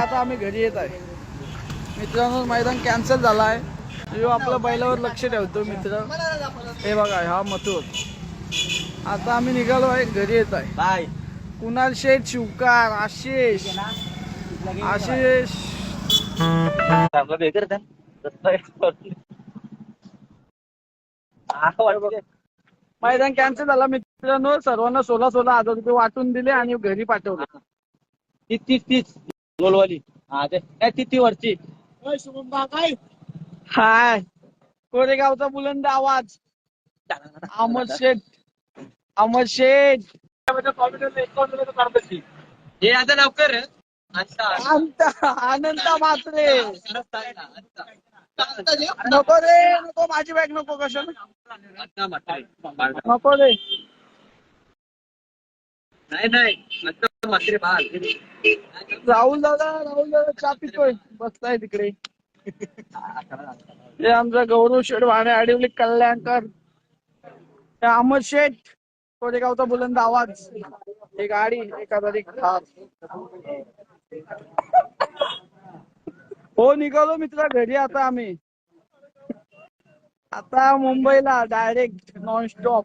आता आम्ही घरी येत आहे. मित्रांनो मैदान कॅन्सल झाला आहे यो आपल्या बैलावर लक्ष ठेवतो मित्र. हे बघा हा मथुर. आता आम्ही निघालो आहे घरी येत आहे. बाय. कुणाल शेठ शिवकार आशिष. आशिष. आपला मैदान कॅन्सल झाला मित्रांनो. सर्वांना सोळा सोळा हजार रुपये वाटून दिले आणि घरी पाठवले. तीस तीस तीस. गोलवाली. हा ते नाही ती ती वरची हाय. कोरेगावचा बुलंद आवाज. अमर शेठ अमर शेठ हे आता लवकर आनंद. मात्रे नको रे नको माझी बॅग नको कशाला? आता म्हातारे. नको रे. नाही नाही. म्हातारे बाल राहुल दादा राहुल दादा चहा पितोय. बसताय तिकडे. हे आमचा गौरव शेठ वाणे आडिवली कल्याणकर. हे अमर शेठ कोरेगावचा बुलंद आवाज. एक गाडी एखादी खास हो निघालो मित्र घरी आता आम्ही. आता मुंबईला डायरेक्ट नॉन स्टॉप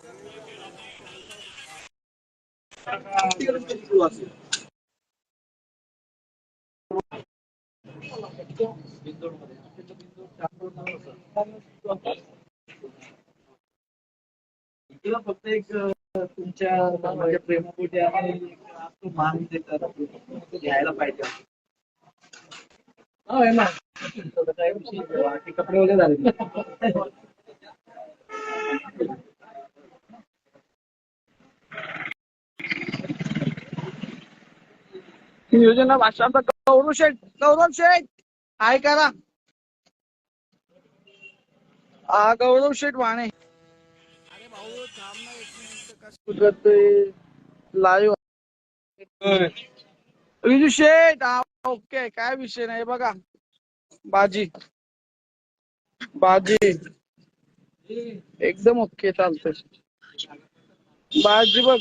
त्या तिला फक्त एक अं, तुमच्या म्हणजे प्रेमापोटी आणि तो मान देतात तो घ्यायला पाहिजे हो, आहे ना. आता काय विषय नाही. ते कपडे वगैरे झाले नियोजन भाषांचा गौरव शेठ गौरव शेठ! हाय करा. हा गौरव शेठ वाणे. अरे भाऊ थांब ना एक मिनिट कसं कुदरतोय लाईव्ह विजू शेठ! हा ओके काय विषय नाही बघा. बाजी. बाजी. एकदम ओके चालतंय. बाजी बघ.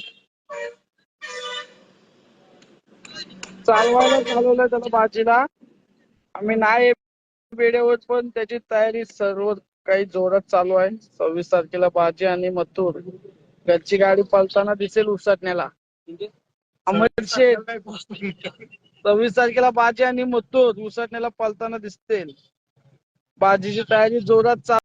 चालवायला चालवलं त्याला बाजीला आम्ही नाही वेळेवर पण त्याची तयारी सर्व काही जोरात चालू आहे. सव्वीस तारखेला बाजी आणि मथुर. घरची गाडी पळताना दिसेल उसटण्याला. अमर सव्वीस तारखेला बाजी आणि मथुर उसटण्याला पळताना दिसतील. बाजीची तयारी जोरात चालू